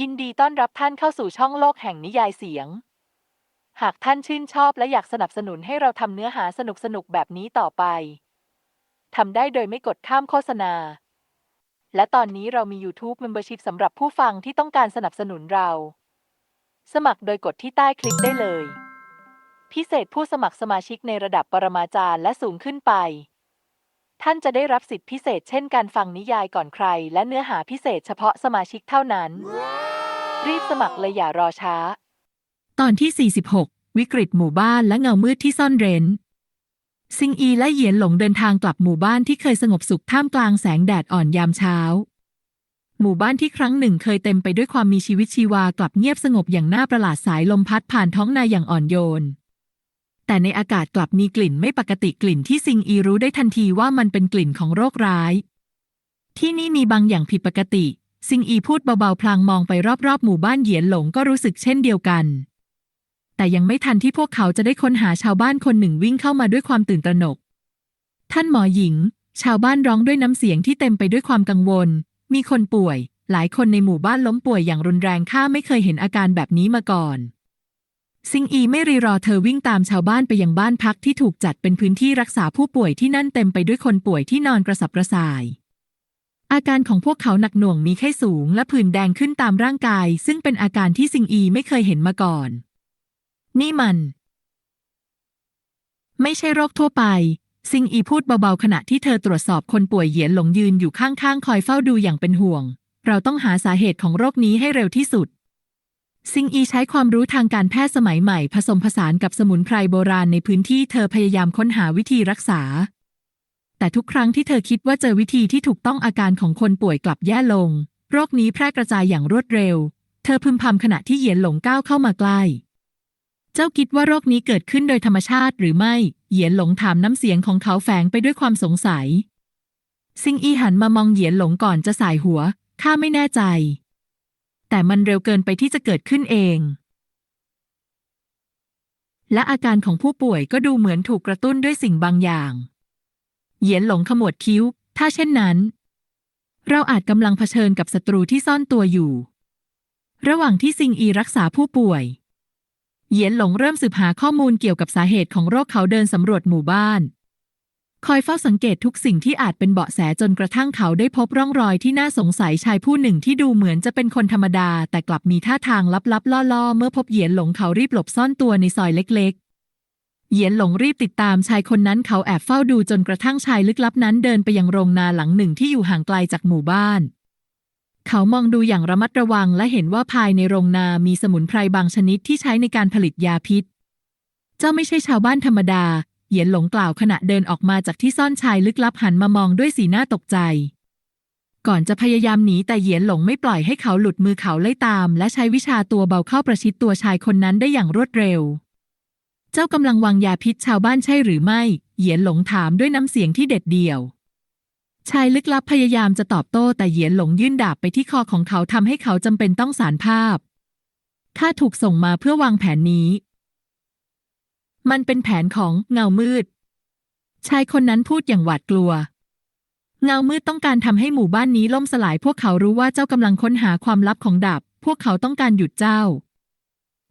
ยินดีต้อนรับท่านเข้าสู่ช่องโลกแห่งนิยายเสียง หากท่านชื่นชอบและอยากสนับสนุนให้เราทำเนื้อหาสนุกๆแบบนี้ต่อไป ทำได้โดยไม่กดข้ามโฆษณา และตอนนี้เรามี YouTube Membership สำหรับผู้ฟังที่ต้องการสนับสนุนเรา สมัครโดยกดที่ใต้คลิปได้เลย พิเศษผู้สมัครสมาชิกในระดับปรมาจารย์และสูงขึ้นไป ท่านจะได้รับสิทธิพิเศษเช่นการฟังนิยายก่อนใคร และเนื้อหาพิเศษเฉพาะสมาชิกเท่านั้น รีบสมัครเลยอย่ารอช้า ตอนที่ 46 วิกฤตหมู่บ้านและเงามืดที่ซ่อนเร้น ซิงอีและเหยียนหลงเดินทางกลับหมู่บ้านที่เคยสงบสุขท่ามกลางแสงแดดอ่อนยามเช้า หมู่บ้านที่ครั้งหนึ่งเคยเต็มไปด้วยความมีชีวิตชีวากลับเงียบสงบอย่างน่าประหลาดสายลมพัดผ่านท้องนาอย่างอ่อนโยน แต่ในอากาศกลับมีกลิ่นไม่ปกติกลิ่นที่ซิงอีรู้ได้ทันทีว่ามันเป็นกลิ่นของโรคร้าย ที่นี่มีบางอย่างผิดปกติ ซิงอีพูดเบาๆ พลางมองไปรอบๆ หมู่บ้านเหยียนหลงก็รู้สึกเช่นเดียวกัน แต่ยังไม่ทันที่พวกเขาจะได้ค้นหาชาวบ้านคนหนึ่งวิ่งเข้ามาด้วยความตื่นตระหนก ท่านหมอหญิง ชาวบ้านร้องด้วยน้ำเสียงที่เต็มไปด้วยความกังวล มีคนป่วย หลายคนในหมู่บ้านล้มป่วยอย่างรุนแรงข้าไม่เคยเห็นอาการแบบนี้มาก่อน ซิงอีไม่รีรอเธอวิ่งตามชาวบ้านไปยังบ้านพักที่ถูกจัดเป็นพื้นที่รักษาผู้ป่วยที่นั่นเต็มไปด้วยคนป่วยที่นอนกระสับกระส่าย อาการของพวกเขาหนักหน่วงมีไข้สูงและผื่นแดงขึ้นตามร่างกาย ซึ่งเป็นอาการที่ซิงอีไม่เคยเห็นมาก่อน นี่มัน ไม่ใช่โรคทั่วไป ซิงอีพูดเบาๆขณะที่เธอตรวจสอบคนป่วยเหยียนหลงยืนอยู่ข้างๆคอยเฝ้าดูอย่างเป็นห่วง เราต้องหาสาเหตุของโรคนี้ให้เร็วที่สุด ซิงอีใช้ความรู้ทางการแพทย์สมัยใหม่ ผสมผสานกับสมุนไพรโบราณในพื้นที่เธอพยายามค้นหาวิธีรักษา แต่ทุกครั้งที่เธอคิดว่าเจอวิธีที่ถูกต้องอาการของคนป่วยกลับแย่ลง โรคนี้แพร่กระจายอย่างรวดเร็ว เธอพึมพำขณะที่เหยียนหลงก้าวเข้ามาใกล้ เจ้าคิดว่าโรคนี้เกิดขึ้นโดยธรรมชาติหรือไม่ เหยียนหลงถามน้ำเสียงของเขาแฝงไปด้วยความสงสัย ซิงอีหันมามองเหยียนหลงก่อนจะสายหัว ข้าไม่แน่ใจ แต่มันเร็วเกินไปที่จะเกิดขึ้นเอง และอาการของผู้ป่วยก็ดูเหมือนถูกกระตุ้นด้วยสิ่งบางอย่าง เหยียนหลงขมวดคิ้ว ถ้าเช่นนั้น เราอาจกำลังเผชิญกับศัตรูที่ซ่อนตัวอยู่ ระหว่างที่ซิงอีรักษาผู้ป่วย เหยียนหลงเริ่มสืบหาข้อมูลเกี่ยวกับสาเหตุของโรคเขาเดินสำรวจหมู่บ้าน คอยเฝ้าสังเกตทุกสิ่งที่อาจเป็นเบาะแสจนกระทั่งเขาได้พบร่องรอยที่น่าสงสัยชายผู้หนึ่งที่ดูเหมือนจะเป็นคนธรรมดา แต่กลับมีท่าทางลับๆล่อๆ เมื่อพบเหยียนหลงเขารีบหลบซ่อนตัวในซอยเล็กๆ เหยียนหลงรีบติดตามชายคนนั้นเขาแอบเฝ้าดูจนกระทั่งชายลึกลับนั้นเดินไปยังโรงนาหลังหนึ่งที่อยู่ห่างไกลจากหมู่บ้าน เขามองดูอย่างระมัดระวังและเห็นว่าภายในโรงนามีสมุนไพรบางชนิดที่ใช้ในการผลิตยาพิษ เจ้าไม่ใช่ชาวบ้านธรรมดา เหยียนหลงกล่าวขณะเดินออกมาจากที่ซ่อนชายลึกลับหันมามองด้วยสีหน้าตกใจ ก่อนจะพยายามหนีแต่เหยียนหลงไม่ปล่อยให้เขาหลุดมือเขาไล่ตาม และใช้วิชาตัวเบาเข้าประชิดตัวชายคนนั้นได้อย่างรวดเร็ว เจ้ากำลังวางยาพิษชาวบ้านใช่หรือไม่ เหยียนหลงถามด้วยน้ำเสียงที่เด็ดเดี่ยว ชายลึกลับพยายามจะตอบโต้แต่เหยียนหลงยื่นดาบไปที่คอของเขาทำให้เขาจำเป็นต้องสารภาพข้าถูกส่งมาเพื่อวางแผนนี้ มันเป็นแผนของเงามืด ชายคนนั้นพูดอย่างหวาดกลัว เงามืดต้องการทำให้หมู่บ้านนี้ล่มสลาย พวกเขารู้ว่าเจ้ากำลังค้นหาความลับของดาบ พวกเขาต้องการหยุดเจ้า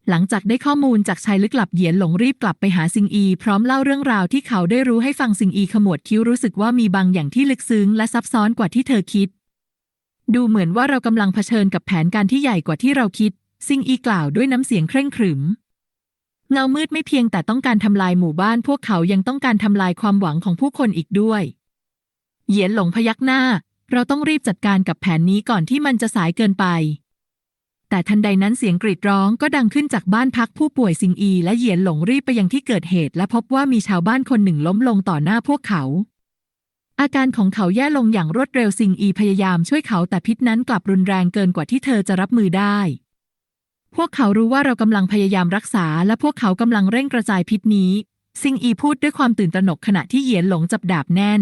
หลังจากได้ข้อมูลจากชายลึกลับเหยียนหลงรีบกลับไปหาซิงอี พร้อมเล่าเรื่องราวที่เขาได้รู้ให้ฟังซิงอีขมวดคิ้วรู้สึกว่ามีบางอย่างที่ลึกซึ้งและซับซ้อนกว่าที่เธอคิด ดูเหมือนว่าเรากำลังเผชิญกับแผนการที่ใหญ่กว่าที่เราคิด ซิงอีกล่าวด้วยน้ำเสียงเคร่งขรึมเงามืดไม่เพียงแต่ต้องการทำลายหมู่บ้านพวกเขายังต้องการทำลายความหวังของผู้คนอีกด้วย เหยียนหลงพยักหน้า เราต้องรีบจัดการกับแผนนี้ก่อนที่มันจะสายเกินไป แต่ทันใดนั้นเสียงกรีดร้องก็ดังขึ้นจากบ้านพักผู้ป่วยซิงอี และเหยียนหลงรีบไปยังที่เกิดเหตุ และพบว่ามีชาวบ้านคนหนึ่งล้มลงต่อหน้าพวกเขา อาการของเขาแย่ลงอย่างรวดเร็วซิงอีพยายามช่วยเขาแต่พิษนั้นกลับรุนแรงเกินกว่าที่เธอจะรับมือได้ พวกเขารู้ว่าเรากำลังพยายามรักษา และพวกเขากำลังเร่งกระจายพิษนี้ ซิงอีพูดด้วยความตื่นตระหนกขณะที่เหยียนหลงจับดาบแน่น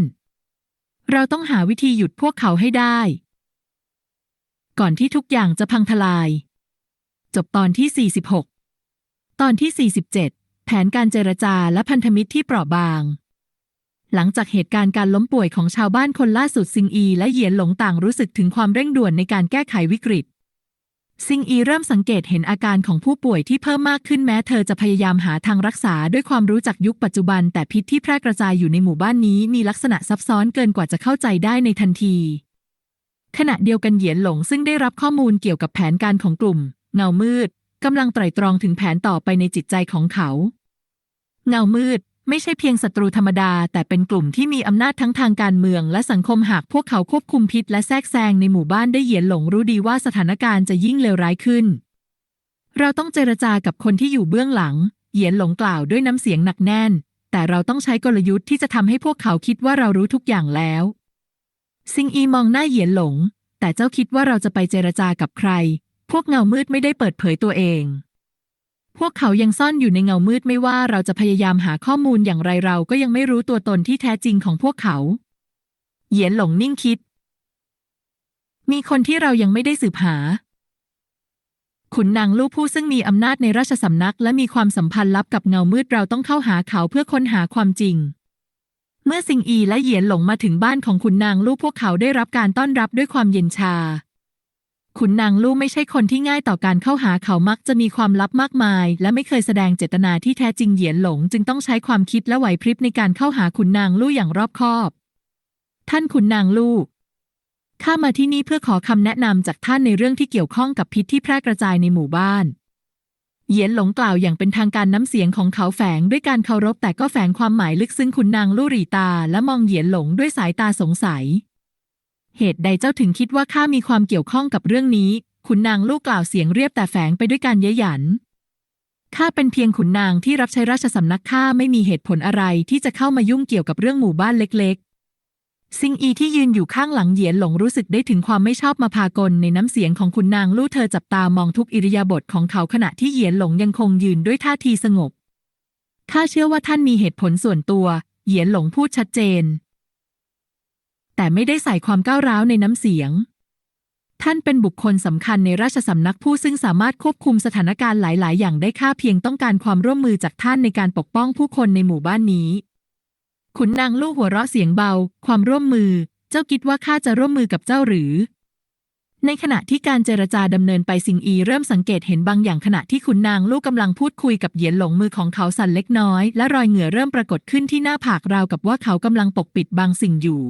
เราต้องหาวิธีหยุดพวกเขาให้ได้ ก่อนที่ทุกอย่างจะพังทลาย จบตอนที่ 46 ตอนที่ 47 แผนการเจรจาและพันธมิตรที่เปราะบาง หลังจากเหตุการณ์การล้มป่วยของชาวบ้านคนล่าสุดซิงอี และเหยียนหลงต่างรู้สึกถึงความเร่งด่วนในการแก้ไขวิกฤตซิงอีเริ่มสังเกตเห็นอาการของผู้ป่วยที่เพิ่มมากขึ้นแม้เธอจะพยายามหาทางรักษาด้วยความรู้จากยุคปัจจุบัน แต่พิษที่แพร่กระจายอยู่ในหมู่บ้านนี้มีลักษณะซับซ้อนเกินกว่าจะเข้าใจได้ในทันที ขณะเดียวกันเหยียนหลงซึ่งได้รับข้อมูลเกี่ยวกับแผนการของกลุ่ม เงามืดกำลังไตร่ตรองถึงแผนต่อไปในจิตใจของเขา เงามืดไม่ใช่เพียงศัตรูธรรมดา แต่เป็นกลุ่มที่มีอำนาจทั้งทางการเมืองและสังคมหากพวกเขาควบคุมพิษและแทรกแซงในหมู่บ้านได้เหยียนหลงรู้ดีว่าสถานการณ์จะยิ่งเลวร้ายขึ้น เราต้องเจรจากับคนที่อยู่เบื้องหลัง เหยียนหลงกล่าวด้วยน้ำเสียงหนักแน่น แต่เราต้องใช้กลยุทธ์ที่จะทำให้พวกเขาคิดว่าเรารู้ทุกอย่างแล้ว ซิงอีมองหน้าเหยียนหลง แต่เจ้าคิดว่าเราจะไปเจรจากับใคร พวกเงามืดไม่ได้เปิดเผยตัวเอง พวกเขายังซ่อนอยู่ในเงามืดไม่ว่าเราจะพยายามหาข้อมูลอย่างไรเราก็ยังไม่รู้ตัวตนที่แท้จริงของพวกเขา เหยียนหลงนิ่งคิด มีคนที่เรายังไม่ได้สืบหา ขุนนางลูกผู้ซึ่งมีอำนาจในราชสำนัก และมีความสัมพันธ์ลับกับเงามืดเราต้องเข้าหาเขาเพื่อค้นหาความจริง เมื่อซิงอีและเหยียนหลงมาถึงบ้านของขุนนางลูกพวกเขาได้รับการต้อนรับด้วยความเย็นชา ขุนนางลู่ไม่ใช่คนที่ง่ายต่อการเข้าหาเขามักจะมีความลับมากมาย และไม่เคยแสดงเจตนาที่แท้จริงเหยียนหลง จึงต้องใช้ความคิดและไหวพริบในการเข้าหาขุนนางลู่อย่างรอบคอบ ท่านขุนนางลู่ข้ามาที่นี่เพื่อขอคำแนะนำจากท่านในเรื่องที่เกี่ยวข้องกับพิษที่แพร่กระจายในหมู่บ้าน เหยียนหลงกล่าวอย่างเป็นทางการน้ำเสียงของเขาแฝงด้วยการเคารพแต่ก็แฝงความหมายลึกซึ้งขุนนางลู่หรีตาและมองเหยียนหลงด้วยสายตาสงสัย เหตุใดเจ้าถึงคิดว่าข้ามีความเกี่ยวข้องกับเรื่องนี้ขุนนางลูกกล่าวเสียงเรียบแต่แฝงไปด้วยการเย้ยหยันข้าเป็นเพียงขุนนางที่รับใช้ราชสำนักข้าไม่มีเหตุผลอะไรที่จะเข้ามายุ่งเกี่ยวกับเรื่องหมู่บ้านเล็ก ซิงอีที่ยืนอยู่ข้างหลังเหยียนหลงรู้สึกได้ถึงความไม่ชอบมาพากลในน้ำเสียงของขุนนางลู่เธอจับตามองทุกอิริยาบถของเขาขณะที่เหยียนหลงยังคงยืนด้วยท่าทีสงบ ข้าเชื่อว่าท่านมีเหตุผลส่วนตัว เหยียนหลงพูดชัดเจน แต่ไม่ได้ใส่ความก้าวร้าวในน้ำเสียง ท่านเป็นบุคคลสำคัญในราชสำนักผู้ซึ่งสามารถควบคุมสถานการณ์หลาย ๆ อย่างได้ค่าเพียงต้องการความร่วมมือจากท่านในการปกป้องผู้คนในหมู่บ้านนี้ ขุนนางลูกหัวเราะเสียงเบา ความร่วมมือ เจ้าคิดว่าข้าจะร่วมมือกับเจ้าหรือ ในขณะที่การเจรจาดำเนินไปซิงอีเริ่มสังเกตเห็นบางอย่างขณะที่ขุนนางลูกกำลังพูดคุยกับเหยียนหลงมือของเขาสั่นเล็กน้อย และรอยเหงื่อเริ่มปรากฏขึ้นที่หน้าผากราวกับว่าเขากำลังปกปิดบางสิ่งอยู่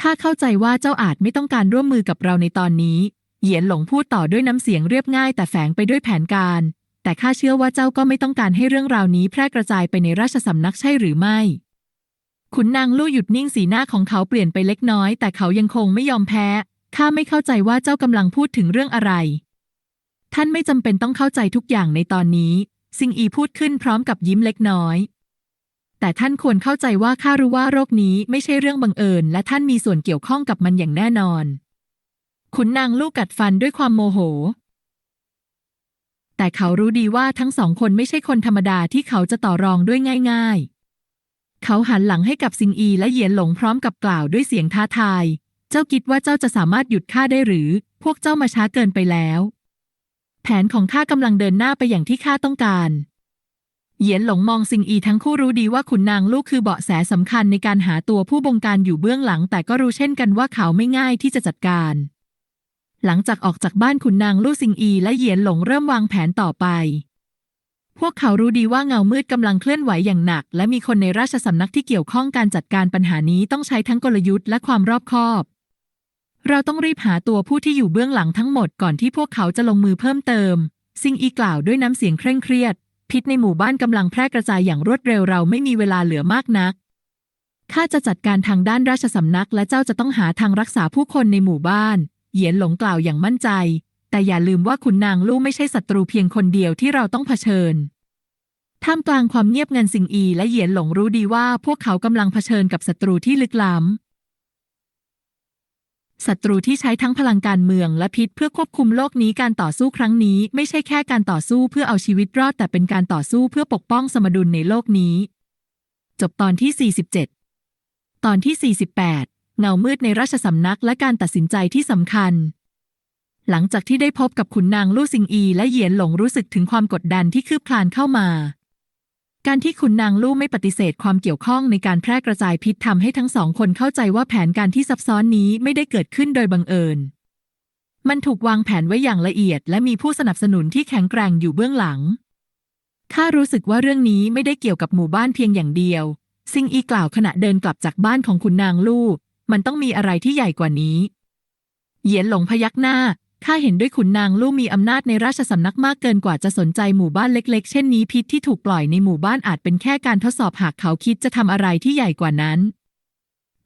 ข้าเข้าใจว่าเจ้าอาจไม่ต้องการร่วมมือกับเราในตอนนี้ เหยียนหลงพูดต่อด้วยน้ำเสียงเรียบง่ายแต่แฝงไปด้วยแผนการ แต่ข้าเชื่อว่าเจ้าก็ไม่ต้องการให้เรื่องราวนี้แพร่กระจายไปในราชสำนักใช่หรือไม่ ขุนนางลู่หยุดนิ่งสีหน้าของเขาเปลี่ยนไปเล็กน้อย แต่เขายังคงไม่ยอมแพ้ ข้าไม่เข้าใจว่าเจ้ากำลังพูดถึงเรื่องอะไร ท่านไม่จำเป็นต้องเข้าใจทุกอย่างในตอนนี้ ซิงอีพูดขึ้นพร้อมกับยิ้มเล็กน้อย แต่ท่านควรเข้าใจว่าข้ารู้ว่าโรคนี้ไม่ใช่เรื่องบังเอิญ และท่านมีส่วนเกี่ยวข้องกับมันอย่างแน่นอน ขุนนางลูกกัดฟันด้วยความโมโห แต่เขารู้ดีว่าทั้งสองคนไม่ใช่คนธรรมดาที่เขาจะต่อรองด้วยง่าย ๆ เขาหันหลังให้กับซิงอีและเหยียนหลงพร้อมกับกล่าวด้วยเสียงท้าทาย เจ้าคิดว่าเจ้าจะสามารถหยุดข้าได้หรือ พวกเจ้ามาช้าเกินไปแล้ว แผนของข้ากำลังเดินหน้าไปอย่างที่ข้าต้องการ เหยียนหลงมองซิงอีทั้งคู่รู้ดีว่าขุนนางลูกคือเบาะแสสำคัญในการหาตัวผู้บงการอยู่เบื้องหลัง แต่ก็รู้เช่นกันว่าเขาไม่ง่ายที่จะจัดการ หลังจากออกจากบ้านขุนนางลู่ซิงอี และเหยียนหลงเริ่มวางแผนต่อไป พวกเขารู้ดีว่าเงามืดกำลังเคลื่อนไหวอย่างหนัก และมีคนในราชสำนักที่เกี่ยวข้องการจัดการปัญหานี้ต้องใช้ทั้งกลยุทธ์และความรอบคอบ เราต้องรีบหาตัวผู้ที่อยู่เบื้องหลังทั้งหมดก่อนที่พวกเขาจะลงมือเพิ่มเติม ซิงอีกล่าวด้วยน้ำเสียงเคร่งเครียด พิษในหมู่บ้านกำลังแพร่กระจายอย่างรวดเร็วเราไม่มีเวลาเหลือมากนักข้าจะจัดการทางด้านราชสำนัก และเจ้าจะต้องหาทางรักษาผู้คนในหมู่บ้าน เหยียนหลงกล่าวอย่างมั่นใจ แต่อย่าลืมว่าขุนนางลู่ไม่ใช่ศัตรูเพียงคนเดียวที่เราต้องเผชิญ ท่ามกลางความเงียบเงันซิงอีและเหยียนหลงรู้ดีว่าพวกเขากำลังเผชิญกับศัตรูที่ลึกล้ำศัตรูที่ใช้ทั้งพลังการเมืองและพิษเพื่อควบคุมโลกนี้การต่อสู้ครั้งนี้ ไม่ใช่แค่การต่อสู้เพื่อเอาชีวิตรอดแต่เป็นการต่อสู้เพื่อปกป้องสมดุลในโลกนี้ จบตอนที่ 47 ตอนที่ 48เงามืดในราชสำนักและการตัดสินใจที่สำคัญ หลังจากที่ได้พบกับขุนนางลู่ซิงอี และเหยียนหลงรู้สึกถึงความกดดันที่คืบคลานเข้ามา การที่ขุนนางลู่ไม่ปฏิเสธความเกี่ยวข้องในการแพร่กระจายพิษทำให้ทั้งสองคนเข้าใจว่าแผนการที่ซับซ้อนนี้ไม่ได้เกิดขึ้นโดยบังเอิญ มันถูกวางแผนไว้อย่างละเอียด และมีผู้สนับสนุนที่แข็งแกร่งอยู่เบื้องหลังข้ารู้สึกว่าเรื่องนี้ไม่ได้เกี่ยวกับหมู่บ้านเพียงอย่างเดียว ซิงอีกล่าวขณะเดินกลับจากบ้านของคุณนางลู่ มันต้องมีอะไรที่ใหญ่กว่านี้ เหยียนหลงพยักหน้า ข้าเห็นด้วยขุนนางลู่มีอำนาจในราชสำนักมากเกินกว่าจะสนใจหมู่บ้านเล็กๆ เช่นนี้พิษที่ถูกปล่อยในหมู่บ้านอาจเป็นแค่การทดสอบหากเขาคิดจะทำอะไรที่ใหญ่กว่านั้น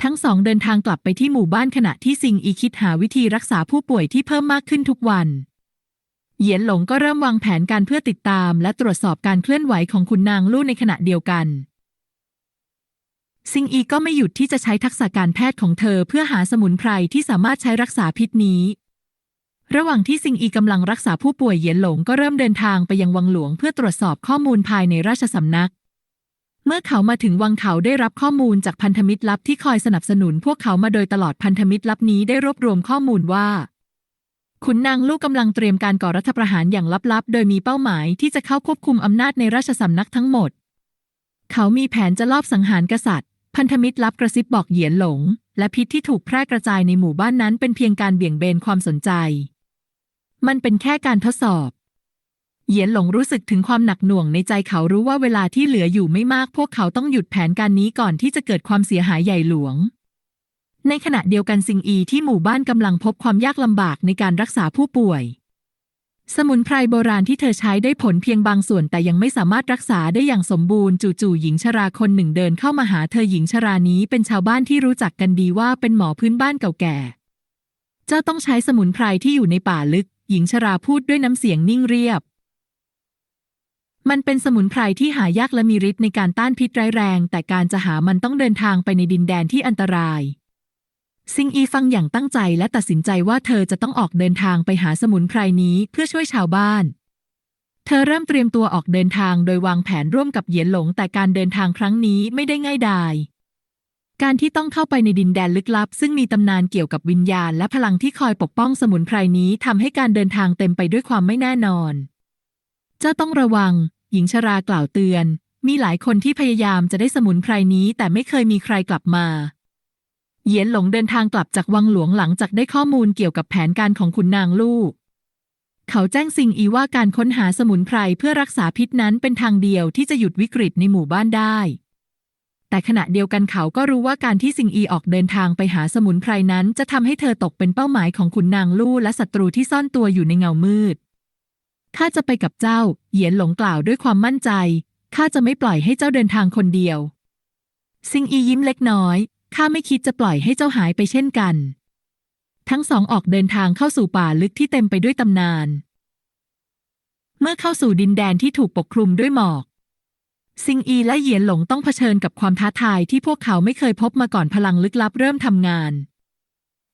ทั้งสองเดินทางกลับไปที่หมู่บ้านขณะที่ซิงอีคิดหาวิธีรักษาผู้ป่วยที่เพิ่มมากขึ้นทุกวันเหยียนหลงก็เริ่มวางแผนการเพื่อติดตาม และตรวจสอบการเคลื่อนไหวของขุนนางลู่ในขณะเดียวกัน ซิงอีก็ไม่หยุดที่จะใช้ทักษะการแพทย์ของเธอเพื่อหาสมุนไพรที่สามารถใช้รักษาพิษนี้ ระหว่างที่ซิงอีกำลังรักษาผู้ป่วยเหยียนหลงก็เริ่มเดินทางไปยังวังหลวงเพื่อตรวจสอบข้อมูลภายในราชสำนัก เมื่อเขามาถึงวังเขาได้รับข้อมูลจากพันธมิตรลับที่คอยสนับสนุนพวกเขามาโดยตลอดพันธมิตรลับนี้ได้รวบรวมข้อมูลว่าขุนนางลูกกำลังเตรียมการก่อรัฐประหารอย่างลับๆ โดยมีเป้าหมายที่จะเข้าควบคุมอำนาจในราชสำนักทั้งหมด เขามีแผนจะลอบสังหารกษัตริย์ พันธมิตรลับกระซิบบอกเหยียนหลง และพิษที่ถูกแพร่กระจายในหมู่บ้านนั้นเป็นเพียงการเบี่ยงเบนความสนใจ มันเป็นแค่การทดสอบ เหยียนหลงรู้สึกถึงความหนักหน่วงในใจเขารู้ว่าเวลาที่เหลืออยู่ไม่มาก พวกเขาต้องหยุดแผนการนี้ก่อนที่จะเกิดความเสียหายใหญ่หลวง ในขณะเดียวกันซิงอีที่หมู่บ้านกำลังพบความยากลำบากในการรักษาผู้ป่วย สมุนไพรโบราณที่เธอใช้ได้ผลเพียงบางส่วนแต่ยังไม่สามารถรักษาได้อย่างสมบูรณ์จู่ๆหญิงชราคนหนึ่งเดินเข้ามาหาเธอหญิงชรานี้เป็นชาวบ้านที่รู้จักกันดีว่าเป็นหมอพื้นบ้านเก่าแก่ เจ้าต้องใช้สมุนไพรที่อยู่ในป่าลึก หญิงชราพูดด้วยน้ำเสียงนิ่งเรียบ มันเป็นสมุนไพรที่หายากและมีฤทธิ์ในการต้านพิษร้ายแรง แต่การจะหามันต้องเดินทางไปในดินแดนที่อันตราย ซิงอีฟังอย่างตั้งใจและตัดสินใจว่าเธอจะต้องออกเดินทางไปหาสมุนไพรนี้เพื่อช่วยชาวบ้าน เธอเริ่มเตรียมตัวออกเดินทางโดยวางแผนร่วมกับเหยียนหลง แต่การเดินทางครั้งนี้ไม่ได้ง่ายดาย การที่ต้องเข้าไปในดินแดนลึกลับ ซึ่งมีตำนานเกี่ยวกับวิญญาณและพลังที่คอยปกป้องสมุนไพรนี้ทำให้การเดินทางเต็มไปด้วยความไม่แน่นอน เจ้าต้องระวัง หญิงชรากล่าวเตือน มีหลายคนที่พยายามจะได้สมุนไพรนี้แต่ไม่เคยมีใครกลับมา เหยียนหลงเดินทางกลับจากวังหลวงหลังจากได้ข้อมูลเกี่ยวกับแผนการของขุนนางลู่เขาแจ้งซิงอีว่าการค้นหาสมุนไพรเพื่อรักษาพิษนั้นเป็นทางเดียวที่จะหยุดวิกฤตในหมู่บ้านได้ แต่ขณะเดียวกันเขาก็รู้ว่าการที่ซิงอีออกเดินทางไปหาสมุนไพรนั้นจะทำให้เธอตกเป็นเป้าหมายของขุนนางลู่และศัตรูที่ซ่อนตัวอยู่ในเงามืด ข้าจะไปกับเจ้า เหยียนหลงกล่าวด้วยความมั่นใจ ข้าจะไม่ปล่อยให้เจ้าเดินทางคนเดียว ซิงอียิ้มเล็กน้อย ข้าไม่คิดจะปล่อยให้เจ้าหายไปเช่นกัน ทั้งสองออกเดินทางเข้าสู่ป่าลึกที่เต็มไปด้วยตำนาน เมื่อเข้าสู่ดินแดนที่ถูกปกคลุมด้วยหมอก ซิงอีและเหยียนหลงต้องเผชิญกับความท้าทายที่พวกเขาไม่เคยพบมาก่อนพลังลึกลับเริ่มทำงาน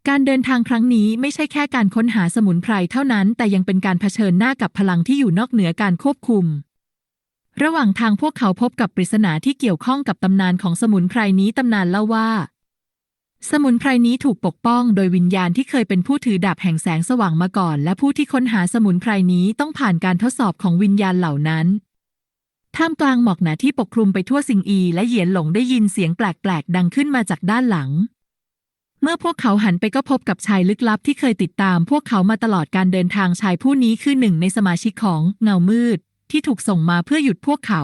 การเดินทางครั้งนี้ไม่ใช่แค่การค้นหาสมุนไพรเท่านั้น แต่ยังเป็นการเผชิญหน้ากับพลังที่อยู่นอกเหนือการควบคุม ระหว่างทางพวกเขาพบกับปริศนาที่เกี่ยวข้องกับตำนานของสมุนไพรนี้ตำนานเล่าว่า สมุนไพรนี้ถูกปกป้องโดยวิญญาณที่เคยเป็นผู้ถือดาบแห่งแสงสว่างมาก่อน และผู้ที่ค้นหาสมุนไพรนี้ต้องผ่านการทดสอบของวิญญาณเหล่านั้น ท่ามกลางหมอกหนาที่ปกคลุมไปทั่วซิงอี และเหยียนหลงได้ยินเสียงแปลกๆ ดังขึ้นมาจากด้านหลัง เมื่อพวกเขาหันไปก็พบกับชายลึกลับที่เคยติดตาม พวกเขามาตลอดการเดินทางชายผู้นี้คือหนึ่งในสมาชิกของเงามืด ที่ถูกส่งมาเพื่อหยุดพวกเขา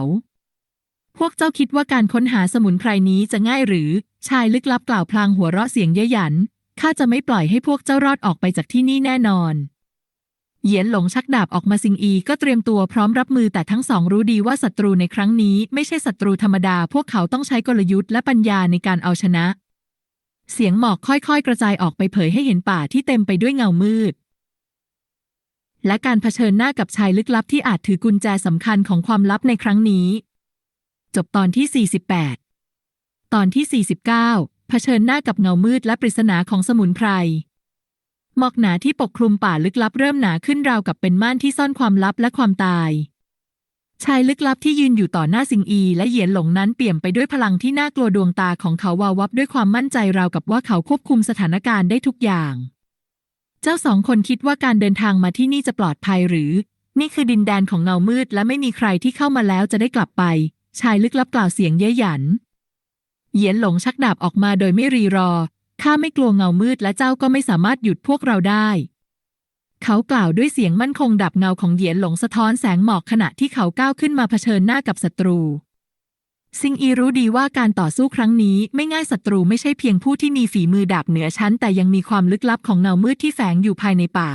พวกเจ้าคิดว่าการค้นหาสมุนไพรนี้จะง่ายหรือ ชายลึกลับกล่าวพลางหัวเราะเสียงเย้ยหยันข้าจะไม่ปล่อยให้พวกเจ้ารอดออกไปจากที่นี่แน่นอน เหยียนหลงชักดาบออกมาซิงอีก็เตรียมตัวพร้อมรับมือแต่ทั้งสองรู้ดีว่าศัตรูในครั้งนี้ไม่ใช่ศัตรูธรรมดา พวกเขาต้องใช้กลยุทธ์และปัญญาในการเอาชนะ เสียงหมอกค่อยๆ กระจายออกไปเผยให้เห็นป่าที่เต็มไปด้วยเงามืด และการเผชิญหน้ากับชายลึกลับที่อาจถือกุญแจสำคัญของความลับในครั้งนี้ จบตอนที่ 48 ตอนที่ 49 เผชิญหน้ากับเงามืดและปริศนาของสมุนไพร หมอกหนาที่ปกคลุมป่าลึกลับเริ่มหนาขึ้นราวกับเป็นม่านที่ซ่อนความลับและความตาย ชายลึกลับที่ยืนอยู่ต่อหน้าซิงอี และเหยียนหลงนั้นเปี่ยมไปด้วยพลังที่น่ากลัวดวงตาของเขาวาววับด้วยความมั่นใจราวกับว่าเขาควบคุมสถานการณ์ได้ทุกอย่าง เจ้าสองคนคิดว่าการเดินทางมาที่นี่จะปลอดภัยหรือ นี่คือดินแดนของเงามืด และไม่มีใครที่เข้ามาแล้วจะได้กลับไป ชายลึกลับกล่าวเสียงเย้ยหยัน เหยียนหลงชักดาบออกมาโดยไม่รีรอ ข้าไม่กลัวเงามืดและเจ้าก็ไม่สามารถหยุดพวกเราได้ เขากล่าวด้วยเสียงมั่นคงดับเงาของเหยียนหลงสะท้อนแสงหมอกขณะที่เขาก้าวขึ้นมาเผชิญหน้ากับศัตรู ซิงอีรู้ดีว่าการต่อสู้ครั้งนี้ไม่ง่ายศัตรูไม่ใช่เพียงผู้ที่มีฝีมือดาบเหนือชั้น แต่ยังมีความลึกลับของเงามืดที่แฝงอยู่ภายในป่า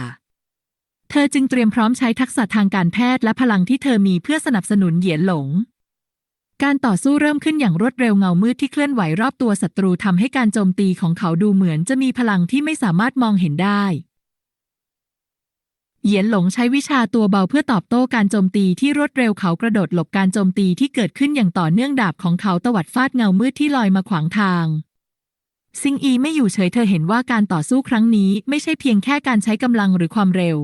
เธอจึงเตรียมพร้อมใช้ทักษะทางการแพทย์และพลังที่เธอมีเพื่อสนับสนุนเหยียนหลง การต่อสู้เริ่มขึ้นอย่างรวดเร็วเงามืดที่เคลื่อนไหวรอบตัวศัตรูทำให้การโจมตีของเขาดูเหมือนจะมีพลังที่ไม่สามารถมองเห็นได้ เหยียนหลงใช้วิชาตัวเบาเพื่อตอบโต้การโจมตีที่รวดเร็วเขากระโดดหลบการโจมตีที่เกิดขึ้นอย่างต่อเนื่องดาบของเขาตวัดฟาดเงามืดที่ลอยมาขวางทาง ซิงอีไม่อยู่เฉยเธอเห็นว่าการต่อสู้ครั้งนี้ไม่ใช่เพียงแค่การใช้กำลังหรือความเร็ว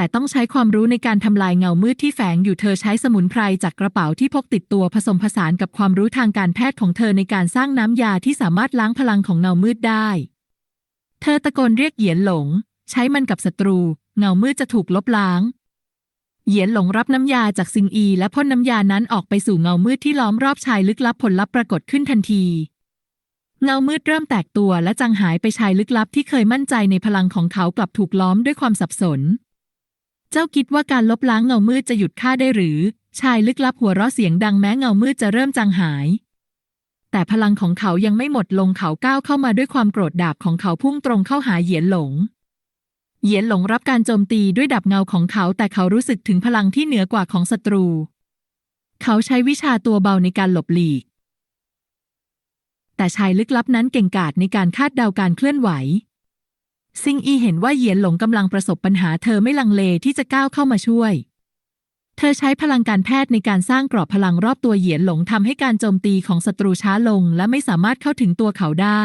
แต่ต้องใช้ความรู้ในการทำลายเงามืดที่แฝงอยู่เธอใช้สมุนไพรจากกระเป๋าที่พกติดตัวผสมผสานกับความรู้ทางการแพทย์ของเธอในการสร้างน้ำยาที่สามารถล้างพลังของเงามืดได้ เธอตะโกนเรียกเหยียนหลง ใช้มันกับศัตรู เงามืดจะถูกลบล้าง เหยียนหลงรับน้ำยาจากซิงอี และพ่นน้ำยานั้นออกไปสู่เงามืดที่ล้อมรอบชายลึกลับผลลัพธ์ปรากฏขึ้นทันทีเงามืดเริ่มแตกตัวและจางหายไปชายลึกลับที่เคยมั่นใจในพลังของเขากลับถูกล้อมด้วยความสับสน เจ้าคิดว่าการลบล้างเงามืดจะหยุดข้าได้หรือ ชายลึกลับหัวเราะเสียงดังแม้เงามืดจะเริ่มจางหาย แต่พลังของเขายังไม่หมดลงเขาก้าวเข้ามาด้วยความโกรธดาบของเขาพุ่งตรงเข้าหาเหยียนหลง เหยียนหลงรับการโจมตีด้วยดาบเงาของเขาแต่เขารู้สึกถึงพลังที่เหนือกว่าของศัตรู เขาใช้วิชาตัวเบาในการหลบหลีก แต่ชายลึกลับนั้นเก่งกาจในการคาดเดาการเคลื่อนไหว ซิงอีเห็นว่าเหยียนหลงกำลังประสบปัญหาเธอไม่ลังเลที่จะก้าวเข้ามาช่วย เธอใช้พลังการแพทย์ในการสร้างกรอบพลังรอบตัวเหยียนหลงทำให้การโจมตีของศัตรูช้าลง และไม่สามารถเข้าถึงตัวเขาได้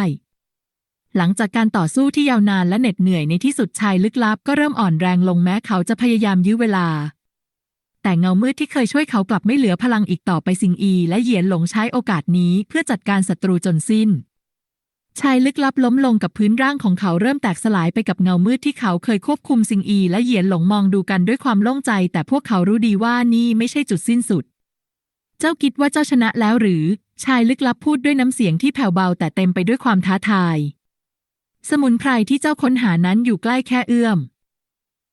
หลังจากการต่อสู้ที่ยาวนานและเหน็ดเหนื่อยในที่สุดชายลึกลับก็เริ่มอ่อนแรงลงแม้เขาจะพยายามยื้อเวลา แต่เงามืดที่เคยช่วยเขากลับไม่เหลือพลังอีกต่อไปซิงอี และเหยียนหลงใช้โอกาสนี้เพื่อจัดการศัตรูจนสิ้น ชายลึกลับล้มลงกับพื้นร่างของเขาเริ่มแตกสลายไปกับเงามืดที่เขาเคยควบคุมซิงอี และเหยียนหลงมองดูกันด้วยความโล่งใจ แต่พวกเขารู้ดีว่านี่ไม่ใช่จุดสิ้นสุด เจ้าคิดว่าเจ้าชนะแล้วหรือ ชายลึกลับพูดด้วยน้ำเสียงที่แผ่วเบาแต่เต็มไปด้วยความท้าทาย สมุนไพรที่เจ้าค้นหานั้นอยู่ใกล้แค่เอื้อม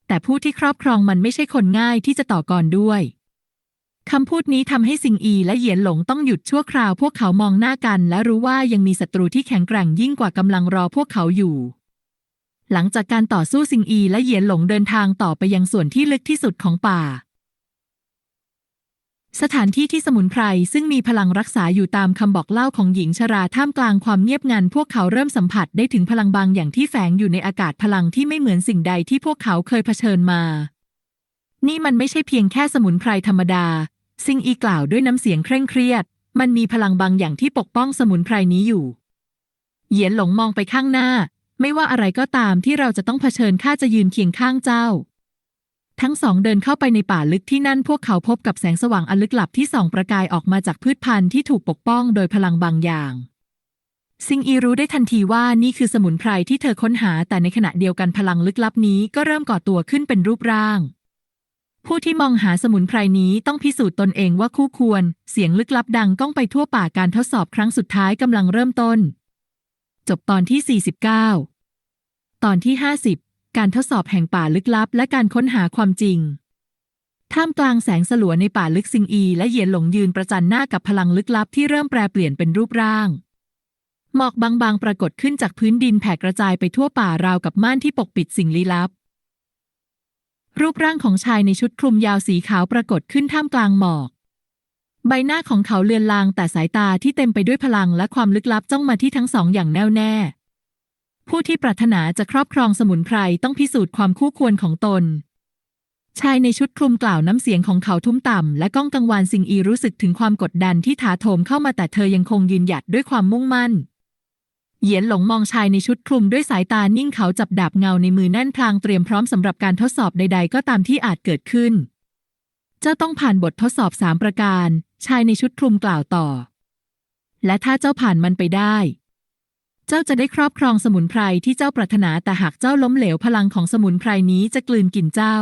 แต่ผู้ที่ครอบครองมันไม่ใช่คนง่ายที่จะต่อกรด้วย คำพูดนี้ทำให้ซิงอีและเหยียนหลงต้องหยุดชั่วคราวพวกเขามองหน้ากัน และรู้ว่ายังมีศัตรูที่แข็งแกร่งยิ่งกว่ากำลังรอพวกเขาอยู่ หลังจากการต่อสู้ซิงอีและเหยียนหลงเดินทางต่อไปยังส่วนที่ลึกที่สุดของป่า สถานที่ที่สมุนไพรซึ่งมีพลังรักษาอยู่ตามคำบอกเล่าของหญิงชราท่ามกลางความเงียบงัน พวกเขาเริ่มสัมผัสได้ถึงพลังบางอย่างที่แฝงอยู่ในอากาศพลังที่ไม่เหมือนสิ่งใดที่พวกเขาเคยเผชิญมานี่มันไม่ใช่เพียงแค่สมุนไพรธรรมดา ซิงอีกล่าวด้วยน้ำเสียงเคร่งเครียด มันมีพลังบางอย่างที่ปกป้องสมุนไพรนี้อยู่ เหยียนหลงมองไปข้างหน้า ไม่ว่าอะไรก็ตามที่เราจะต้องเผชิญข้าจะยืนเคียงข้างเจ้า ทั้งสองเดินเข้าไปในป่าลึกที่นั่นพวกเขาพบกับแสงสว่างอันลึกลับที่ส่องประกายออกมาจากพืชพันธุ์ที่ถูกปกป้องโดยพลังบางอย่างซิงอีรู้ได้ทันทีว่านี่คือสมุนไพรที่เธอค้นหาแต่ในขณะเดียวกันพลังลึกลับนี้ก็เริ่มก่อตัวขึ้นเป็นรูปร่าง ผู้ที่มองหาสมุนไพรนี้ต้องพิสูจน์ตนเองว่าคู่ควร เสียงลึกลับดังก้องไปทั่วป่าการทดสอบครั้งสุดท้ายกำลังเริ่มต้น จบตอนที่ 49 ตอนที่ 50 การทดสอบแห่งป่าลึกลับ และการค้นหาความจริง ท่ามกลางแสงสลัวในป่าลึกซิงอี และเหยียนหลงยืนประจันหน้ากับพลังลึกลับที่เริ่มแปรเปลี่ยนเป็นรูปร่างหมอกบางๆ ปรากฏขึ้นจากพื้นดินแผ่กระจายไปทั่วป่าราวกับม่านที่ปกปิดสิ่งลี้ลับ รูปร่างของชายในชุดคลุมยาวสีขาวปรากฏขึ้นท่ามกลางหมอก ใบหน้าของเขาเลือนลางแต่สายตาที่เต็มไปด้วยพลังและความลึกลับจ้องมาที่ทั้งสองอย่างแน่วแน่ ผู้ที่ปรารถนาจะครอบครองสมุนไพรต้องพิสูจน์ความคู่ควรของตน ชายในชุดคลุมกล่าวน้ำเสียงของเขาทุ้มต่ำและก้องกังวานซิงอีรู้สึกถึงความกดดันที่ถาโถมเข้ามาแต่เธอยังคงยืนหยัดด้วยความมุ่งมั่น เหยียนหลงมองชายในชุดคลุมด้วยสายตานิ่งเขาจับดาบเงาในมือแน่นพลางเตรียมพร้อมสำหรับการทดสอบใด ๆ ก็ตามที่อาจเกิดขึ้น เจ้าต้องผ่านบททดสอบสามประการ ชายในชุดคลุมกล่าวต่อ และถ้าเจ้าผ่านมันไปได้ เจ้าจะได้ครอบครองสมุนไพรที่เจ้าปรารถนาแต่หากเจ้าล้มเหลวพลังของสมุนไพรนี้จะกลืนกินเจ้า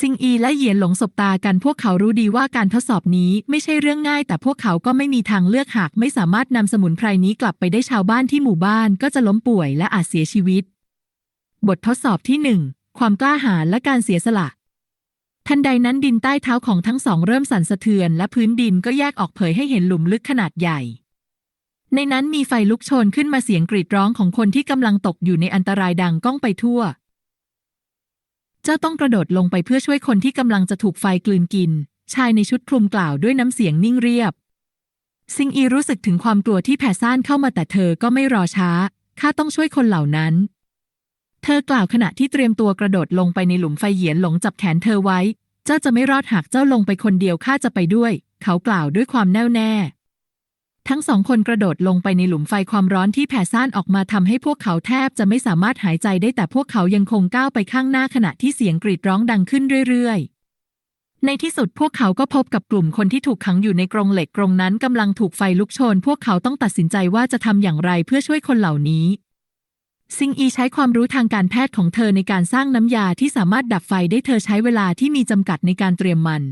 ซิงอีและเหยียนหลงสบตากันพวกเขารู้ดีว่าการทดสอบนี้ไม่ใช่เรื่องง่าย แต่พวกเขาก็ไม่มีทางเลือกหากไม่สามารถนำสมุนไพรนี้กลับไปได้ชาวบ้านที่หมู่บ้านก็จะล้มป่วยและอาจเสียชีวิต บททดสอบที่หนึ่งความกล้าหาญและการเสียสละ ทันใดนั้นดินใต้เท้าของทั้งสองเริ่มสั่นสะเทือน และพื้นดินก็แยกออกเผยให้เห็นหลุมลึกขนาดใหญ่ ในนั้นมีไฟลุกโชนขึ้นมาเสียงกรีดร้องของคนที่กำลังตกอยู่ในอันตรายดังก้องไปทั่ว เจ้าต้องกระโดดลงไปเพื่อช่วยคนที่กำลังจะถูกไฟกลืนกิน ชายในชุดคลุมกล่าวด้วยน้ำเสียงนิ่งเรียบ ซิงอีรู้สึกถึงความกลัวที่แผ่ซ่านเข้ามาแต่เธอก็ไม่รอช้า ข้าต้องช่วยคนเหล่านั้น เธอกล่าวขณะที่เตรียมตัวกระโดดลงไปในหลุมไฟเหยียนหลงจับแขนเธอไว้ เจ้าจะไม่รอดหากเจ้าลงไปคนเดียวข้าจะไปด้วย เขากล่าวด้วยความแน่วแน่ ทั้งสองคนกระโดดลงไปในหลุมไฟความร้อนที่แผ่ซ่านออกมาทำให้พวกเขาแทบจะไม่สามารถหายใจได้แต่พวกเขายังคงก้าวไปข้างหน้าขณะที่เสียงกรีดร้องดังขึ้นเรื่อยๆ ในที่สุดพวกเขาก็พบกับกลุ่มคนที่ถูกขังอยู่ในกรงเหล็กกรงนั้นกำลังถูกไฟลุกโชน พวกเขาต้องตัดสินใจว่าจะทำอย่างไรเพื่อช่วยคนเหล่านี้ ซิงอีใช้ความรู้ทางการแพทย์ของเธอในการสร้างน้ำยาที่สามารถดับไฟได้เธอใช้เวลาที่มีจำกัดในการเตรียมมัน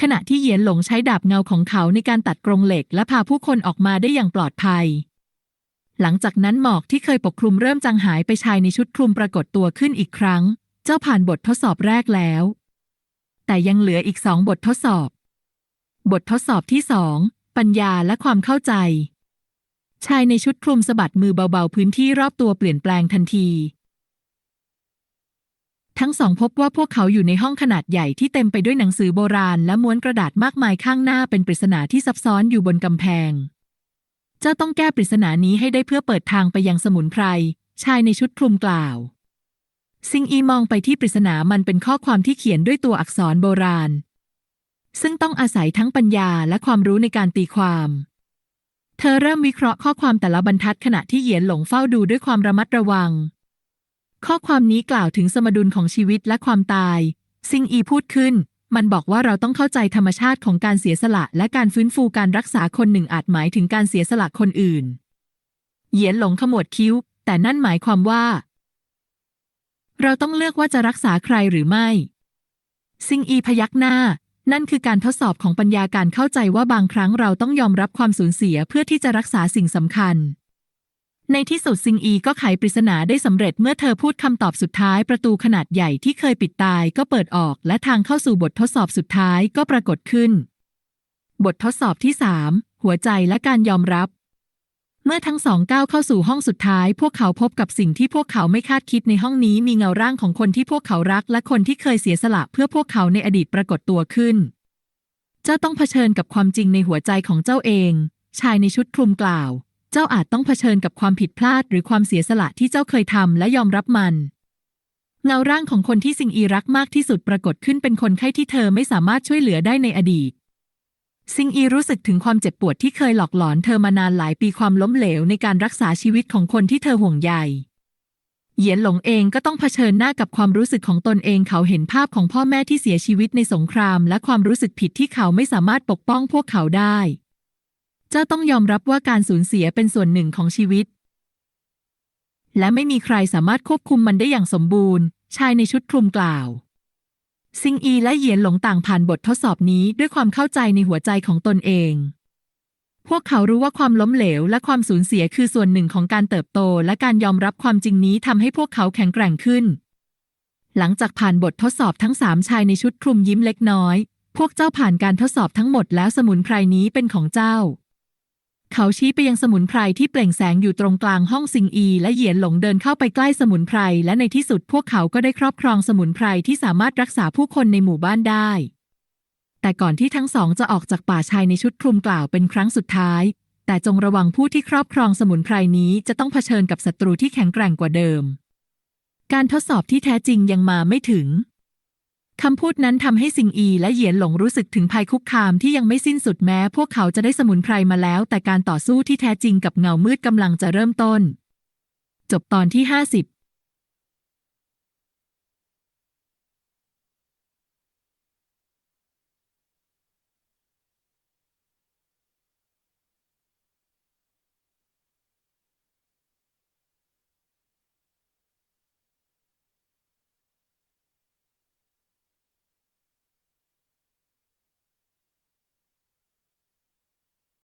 ขณะที่เหยียนหลงใช้ดาบเงาของเขาในการตัดกรงเหล็กและพาผู้คนออกมาได้อย่างปลอดภัย หลังจากนั้นหมอกที่เคยปกคลุมเริ่มจางหายไปชายในชุดคลุมปรากฏตัวขึ้นอีกครั้ง เจ้าผ่านบททดสอบแรกแล้ว แต่ยังเหลืออีกสองบททดสอบ บททดสอบที่สองปัญญาและความเข้าใจ ชายในชุดคลุมสะบัดมือเบาๆพื้นที่รอบตัวเปลี่ยนแปลงทันที ทั้งสองพบว่าพวกเขาอยู่ในห้องขนาดใหญ่ที่เต็มไปด้วยหนังสือโบราณ และม้วนกระดาษมากมายข้างหน้าเป็นปริศนาที่ซับซ้อนอยู่บนกำแพง เจ้าต้องแก้ปริศนานี้ให้ได้เพื่อเปิดทางไปยังสมุนไพรชายในชุดคลุมกล่าว ซิงอีมองไปที่ปริศนามันเป็นข้อความที่เขียนด้วยตัวอักษรโบราณ ซึ่งต้องอาศัยทั้งปัญญาและความรู้ในการตีความ เธอเริ่มวิเคราะห์ข้อความแต่ละบรรทัดขณะที่เหยียนหลงเฝ้าดูด้วยความระมัดระวัง ข้อความนี้กล่าวถึงสมดุลของชีวิตและความตาย ซิงอีพูดขึ้น มันบอกว่าเราต้องเข้าใจธรรมชาติของการเสียสละ และการฟื้นฟูการรักษาคนหนึ่งอาจหมายถึงการเสียสละคนอื่น เหยียนหลงขมวดคิ้ว แต่นั่นหมายความว่า เราต้องเลือกว่าจะรักษาใครหรือไม่ ซิงอีพยักหน้า นั่นคือการทดสอบของปัญญาการเข้าใจว่าบางครั้งเราต้องยอมรับความสูญเสียเพื่อที่จะรักษาสิ่งสำคัญ ในที่สุดซิงอีก็ไขปริศนาได้สำเร็จเมื่อเธอพูดคำตอบสุดท้ายประตูขนาดใหญ่ที่เคยปิดตายก็เปิดออก และทางเข้าสู่บททดสอบสุดท้ายก็ปรากฏขึ้น บททดสอบที่ 3 หัวใจและการยอมรับ เมื่อทั้งสองก้าวเข้าสู่ห้องสุดท้าย พวกเขาพบกับสิ่งที่พวกเขาไม่คาดคิดในห้องนี้มีเงาร่างของคนที่พวกเขารัก และคนที่เคยเสียสละเพื่อพวกเขาในอดีตปรากฏตัวขึ้น เจ้าต้องเผชิญกับความจริงในหัวใจของเจ้าเอง ชายในชุดคลุมกล่าว เจ้าอาจต้องเผชิญกับความผิดพลาดหรือความเสียสละที่เจ้าเคยทำและยอมรับมันเงาร่างของคนที่ซิงอีรักมากที่สุดปรากฏขึ้นเป็นคนไข้ที่เธอไม่สามารถช่วยเหลือได้ในอดีต ซิงอีรู้สึกถึงความเจ็บปวดที่เคยหลอกหลอนเธอมานานหลายปีความล้มเหลวในการรักษาชีวิตของคนที่เธอห่วงใยเหยียนหลงเองก็ต้องเผชิญหน้ากับความรู้สึกของตนเองเขาเห็นภาพของพ่อแม่ที่เสียชีวิตในสงคราม และความรู้สึกผิดที่เขาไม่สามารถปกป้องพวกเขาได้ เจ้าต้องยอมรับว่าการสูญเสียเป็นส่วนหนึ่งของชีวิต และไม่มีใครสามารถควบคุมมันได้อย่างสมบูรณ์ ชายในชุดคลุมกล่าว ซิงอีและเหยียนหลงต่างผ่านบททดสอบนี้ด้วยความเข้าใจในหัวใจของตนเอง พวกเขารู้ว่าความล้มเหลวและความสูญเสียคือส่วนหนึ่งของการเติบโต และการยอมรับความจริงนี้ทำให้พวกเขาแข็งแกร่งขึ้น หลังจากผ่านบททดสอบทั้งสามชายในชุดคลุมยิ้มเล็กน้อย พวกเจ้าผ่านการทดสอบทั้งหมดแล้วสมุนไพรนี้เป็นของเจ้า เขาชี้ไปยังสมุนไพรที่เปล่งแสงอยู่ตรงกลางห้องซิงอี และเหยียนหลงเดินเข้าไปใกล้สมุนไพรและในที่สุดพวกเขาก็ได้ครอบครองสมุนไพรที่สามารถรักษาผู้คนในหมู่บ้านได้ แต่ก่อนที่ทั้งสองจะออกจากป่าชายในชุดคลุมกล่าวเป็นครั้งสุดท้าย แต่จงระวังผู้ที่ครอบครองสมุนไพรนี้จะต้องเผชิญกับศัตรูที่แข็งแกร่งกว่าเดิม การทดสอบที่แท้จริงยังมาไม่ถึง คำพูดนั้นทำให้สิงอีและเหยียนหลงรู้สึกถึงภัยคุกคามที่ยังไม่สิ้นสุดแม้ พวกเขาจะได้สมุนไพรมาแล้ว แต่การต่อสู้ที่แท้จริงกับเงามืดกำลังจะเริ่มต้น จบตอนที่ 50